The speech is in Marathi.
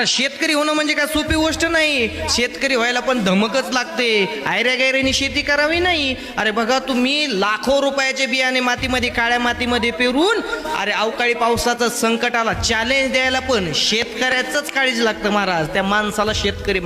अरे शेतकरी होणं म्हणजे काय सोपी गोष्ट नाही. शेतकरी व्हायला पण धमकच लागते. आयऱ्या गायऱ्याने शेती करावी नाही. अरे बघा तुम्ही लाखो रुपयाचे बियाणे मातीमध्ये काळ्या मातीमध्ये पेरून अरे अवकाळी पावसाचं संकटाला चॅलेंज द्यायला पण शेतकऱ्याचंच काळीज लागतं महाराज. त्या माणसाला शेतकरी